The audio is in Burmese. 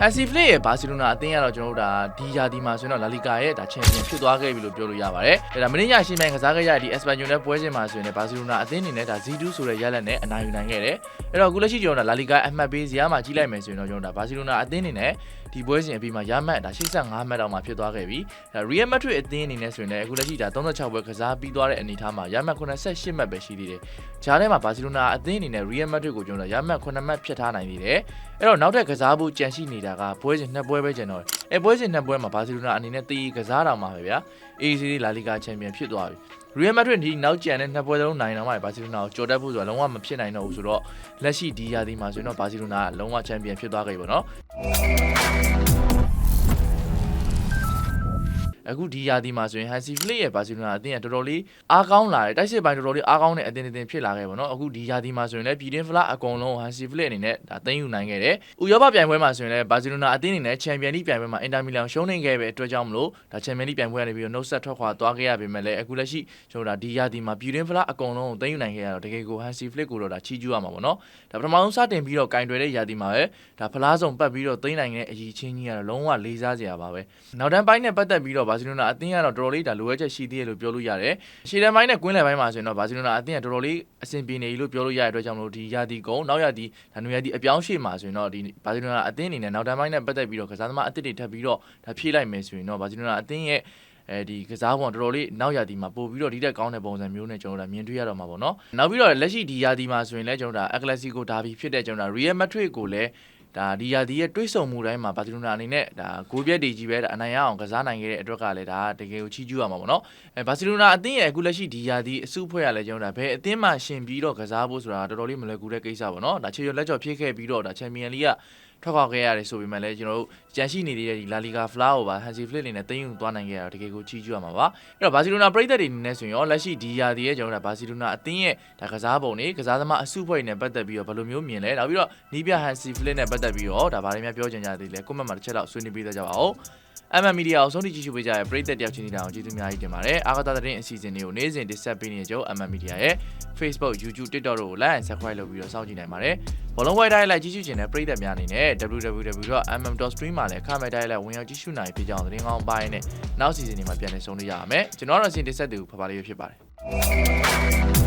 Hansi Flick ရဲ့ဘာစီလိုနာအသင်းကတော့ကျွန်တော်တို့ဒါဒီယာဒီမှာဆိုရင်တော့လာလီကာရဲ့ဒါချန်ပီယံဖြစ်သွားခဲ့ပြီလို့ပြောလို့ရပါတယ်။ဒါမင်းညရှင်းပိုင်းကစားခဲ့ရတဲ့ဒီ Espanyol နဲ့ပွဲစဉ်မှာဆိုရင်လည်းဘာစီလိုနာအသင်းအနေနဲ့ဒါ Z2 ဆိုတဲ့ရလဒ်နဲ့အနိုင်ယူနိုင်ခဲ့တယ်။ အဲ့တော့အခုလက်ရှိကျွန်တော်တို့ဒါလာလီကာအမှတ်ပေးဇယားမှာကြီးလိုက်မယ်ဆိုရင်တော့ကျွန်တော်တို့ဒါဘာစီလိုနာအသင်းအနေနဲ့ဒီပွဲစဉ်အပြီးမှာရမှတ်ဒါ85မှတ်တောင်မှဖြစ်သွားခဲ့ပြီ။ဒါ Real Madrid အသင်းအနေနဲ့ဆိုရင်လည်းအခုလက်ရှိဒါ36ပွဲကစားပြီးသွားတဲ့အနေအထားမှာရမှတ်88မှတ်ပဲရှိသေးတယ်။ဂျားထဲမှာဘာစီလိုနာအသင်းအနေနဲ့ Real Madrid ကိုကျွန်တော်တို့ရမှတ်9မှတ်ဖြတ်ထားနိုင်သေးတယ်။အဲ့တော့နောက်ထပ်ကစားဖို့ကြံရှိနေတာကပွဲစဉ်နှစ်ပွဲပဲကျန်တော့တယ်။အဲပွဲစဉ်နှစ်ပွဲမှာဘာစီလိုနာအနေနဲ့တီးကစားတော်မှာပဲဗျာ။ AC လာလီဂါချန်ပီယံဖြစ်သွားပြီ။ Real Madrid ဒီနောက်ကျန်တဲ့နှစ်ပွဲလုံးနိုင်တော့မှဘာစီလိုနာကိုကြော်တက်ဖို့ဆိုတာလုံးဝမဖြစ်နိုင်တော့ဘူးဆိုတော့လက်ရှိဒီယာဒီမှာဆိုရင်တော့ဘာစီလိုနာကလုံးဝချန်ပီယံဖြစ်သွားခဲ့ပြီပေါ့နော်။ အခုဒီယာဒီမှာဆိုရင် Hansi Flick ရဲ့ဘာစီလိုနာအသင်းကတော်တော်လေးအားကောင်းလာတယ်တိုက်စစ်ပိုင်းတော်တော်လေးအားကောင်းတဲ့အသင်းအသင်းဖြစ်လာခဲ့ပါတော့အခုဒီယာဒီမှာဆိုရင်လည်းပြည်တွင်းဖလားအကုန်လုံး Hansi Flick အနေနဲ့ဒါသိမ်းယူနိုင်ခဲ့တယ်။ဥရောပပြိုင်ပွဲမှာဆိုရင်လည်းဘာစီလိုနာအသင်းအနေနဲ့ချန်ပီယံလိပြိုင်ပွဲမှာအင်တာမီလန်ရှုံးနေခဲ့ပဲအတွက်ကြောင့်မလို့ဒါချန်ပီယံလိပြိုင်ပွဲကနေပြီးတော့နှုတ်ဆက်ထွက်ခွာသွားခဲ့ရပေမဲ့လည်းအခုလက်ရှိကျွန်တော်ဒါဒီယာဒီမှာပြည်တွင်းဖလားအကုန်လုံးကိုသိမ်းယူနိုင်ခဲ့ရတော့တကယ်ကို Hansi Flick ကိုတော့ဒါချီးကျူးရမှာပေါ့နော်။ဒါပထမဆုံးစတင်ပြီးတော့ကင်တွယ်တဲ့ယာဒီမှာပဲဒါဖလားဆုံးပတ်ပြီးတော့သိမ်းနိုင်တဲ့အရေးချင်းကြီးကတော့လုံးဝလေးစားစရာပါပဲ။နောက်တန်းပိုင်းနဲ့ပတ်သက်ပြီးတော့ဘာစီလိုနာအသင်းကတော့တော်တော်လေးဒါလိုအပ်ချက်ရှိသေးတယ်လို့ပြောလို့ရတယ်။ရှေ့တန်းပိုင်းနဲ့ကွင်းလယ်ပိုင်းမှာဆိုရင်တော့ဘာစီလိုနာအသင်းကတော်တော်လေးအဆင်ပြေနေပြီလို့ပြောလို့ရတဲ့အတွက်ကြောင့်မလို့ဒီယာဒီကုံနောက်ယာဒီဒါနူယာဒီအပြောင်းရှေ့မှာဆိုရင်တော့ဒီဘာစီလိုနာအသင်းအနေနဲ့နောက်တန်းပိုင်းနဲ့ပတ်သက်ပြီးတော့ကစားသမားအသစ်တွေထပ်ပြီးတော့ဒါဖြည့်လိုက်မယ်ဆိုရင်တော့ဘာစီလိုနာအသင်းရဲ့အဲဒီကစားပုံတော်တော်လေးနောက်ရာသီမှာပို့ပြီးတော့ဒီတက်ကောင်းတဲ့ပုံစံမျိုးနဲ့ကျွန်တော်တို့မြင်တွေ့ရတော့မှာပေါ့နော်နောက်ပြီးတော့လက်ရှိဒီရာသီမှာဆိုရင်လည်းကျွန်တော်တို့အက်ကလစီကိုဒါဘီဖြစ်တဲ့ကျွန်တော်တို့ Real Madrid ကိုလည်း ဒါဒီယာဒီရဲ့တွေးဆုံမှုတိုင်းမှာဘာစီလိုနာအနေနဲ့ဒါဂိုးပြက်တွေကြီးပဲဒါအနိုင်ရအောင်ကစားနိုင်ခဲ့တဲ့အတွက်ကလည်းဒါတကယ်ကိုချီးကျူးရမှာပေါ့နော်အဲဘာစီလိုနာအသင်းရဲ့အခုလက်ရှိဒီယာဒီအစုအဖွဲ့ရလဲကျွန်တော်ဒါဘယ်အသင်းမှရှင်ပြီးတော့ကစားဖို့ဆိုတာတော်တော်လေးမလွယ်ကူတဲ့ကိစ္စပေါ့နော်ဒါချေရလက်ကျော်ဖြစ်ခဲ့ပြီးတော့ဒါချန်ပီယံလိကထွက်ခွာခဲ့ရတယ်ဆိုပေမဲ့လည်းကျွန်တော်တို့ကြံရှိနေတဲ့ဒီလာလီဂါဖလားကိုပါဟန်စီဖလစ်အနေနဲ့တင်းယူသွားနိုင်ခဲ့ရတာတကယ်ကိုချီးကျူးရမှာပါအဲ့တော့ဘာစီလိုနာပရိသတ်တွေအနေနဲ့ဆိုရင်ရောလက်ရှိဒီယာဒီရဲ့ကျွန်တော်တို့ဘာစီလိုနာအသင်းရဲ့ဒါကစားပုံတွေကစားသမားအစုအဖွဲ့နဲ့ပတ်သက်ပြီးတော့ဘယ်လိုမျိုးမြင်လဲနောက်ပြီးတော့နီးပြဟန်စီဖလစ်နဲ့ပတ်သက်ပြီးတော့ဒါဘာတွေများပြောချင်ကြသေးလဲကွန်မန့်မှာတစ်ချက်လောက်ဆွေးနွေးပေးကြပါဦး MM Media ကိုဆုံးဖြတ်ကြည့်ရှုပေးကြတဲ့ပရိသတ်တယောက်ချင်းစီတောင်ကျေးဇူးအများကြီးတင်ပါတယ်။အာဂတာသတင်းအစီအစဉ်တွေကိုနေ့စဉ်တင်ဆက်ပေးနေကြ MM Media ရဲ့ Facebook, YouTube, TikTok တို့ကို like and subscribe လုပ်ပြီးတော့စောင့်ကြည့်နိုင်ပါတယ်။ ဘောလုံးဝိုင်းတိုင်းလိုက်ကြည့်ရှုခြင်းနဲ့ပရိသတ်များအနေနဲ့ www.mm.stream မှာလည်းခမဲ့တိုင်းလိုက်ဝင်ရောက်ကြည့်ရှုနိုင်ဖြစ်ကြောင်းသတင်းကောင်းပိုင်းနဲ့နောက်စီစဉ်တွေမှာပြန်လည်ဆုံးဖြတ်ရအောင်မယ်။ကျွန်တော်တို့အစီအစဉ်တင်ဆက်သူဖပါလေးဖြစ်ပါတယ်။